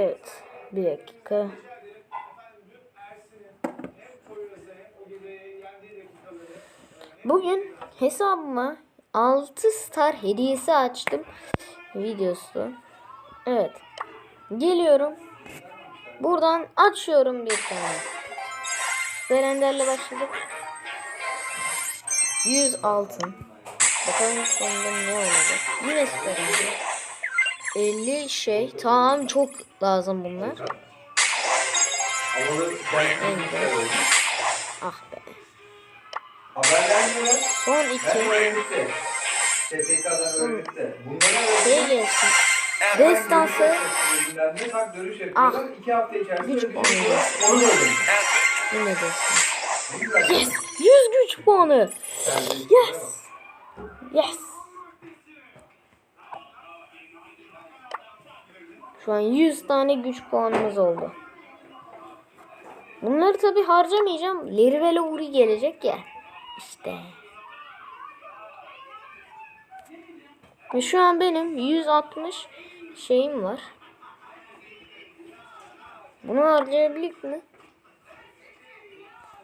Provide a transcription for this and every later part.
Evet. Bir dakika. Bugün hesabıma 6 star hediyesi açtım. Videosu. Evet. Geliyorum. Buradan açıyorum bir tane. Berenderle başladık. 100 altın. Bakalım sonunda ne olacak. Yine süper. 50 şey. Tamam çok lazım bunlar. Ah be. Son iki. Şey gelsin. Destansı. İçerisinde Güç puanı. Yine güzel. Yes. 100 güç puanı. Yes. Yes. Şu an 100 tane güç puanımız oldu. Bunları tabi harcamayacağım. Lerivele Uri gelecek ya. İşte. Ve şu an benim 160 şeyim var. Bunu harcayabilir mi?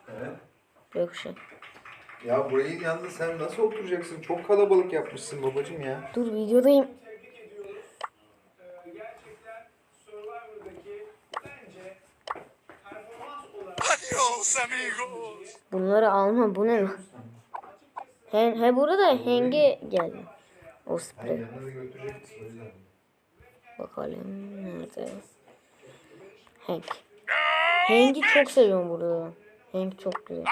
Evet. Yok şey. Ya burayı yalnız sen nasıl oturacaksın? Çok kalabalık yapmışsın babacım ya. Dur videodayım. Adios, amigos. Bunları alma bu ne lan? He, he burada henge geldi. O sprey. Bakalım nerede? Hank. Hank'i çok seviyorum burada. Hank çok güzel.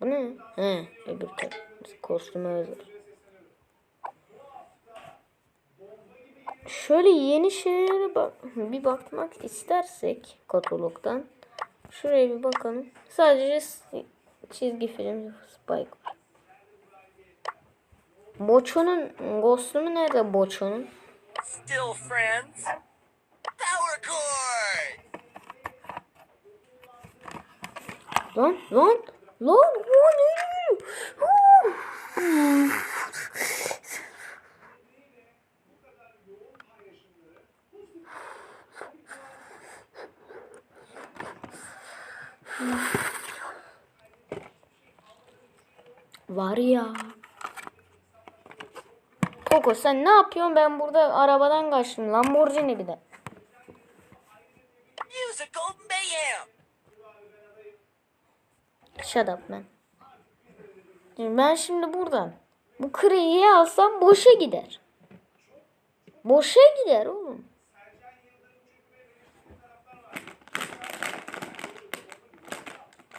Bu ne? He, öbür taraf. Kostüme özel. Şöyle yeni şeylere bak bir bakmak istersek katalogdan şuraya bir bakalım. Sadece çizgi film Spike var. Boço'nun kostümü nerede Boço'nun? Still friends? Power cord. Lan lan lan o ne? Huu. Var ya. Koko sen ne yapıyorsun? Ben burada arabadan kaçtım. Lamborghini bir de. Shut up man. Ben şimdi buradan bu kreyi alsam boşa gider. Boşa gider oğlum.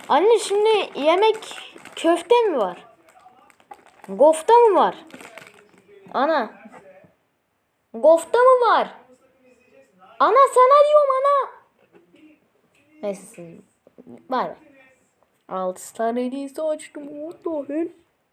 Anne şimdi yemek köfte mi var? Gofta mı var? Ana. Gofta mı var? Ana sana diyorum ana. Neyse bay. 6 tane hediyesi açtım. What the hell?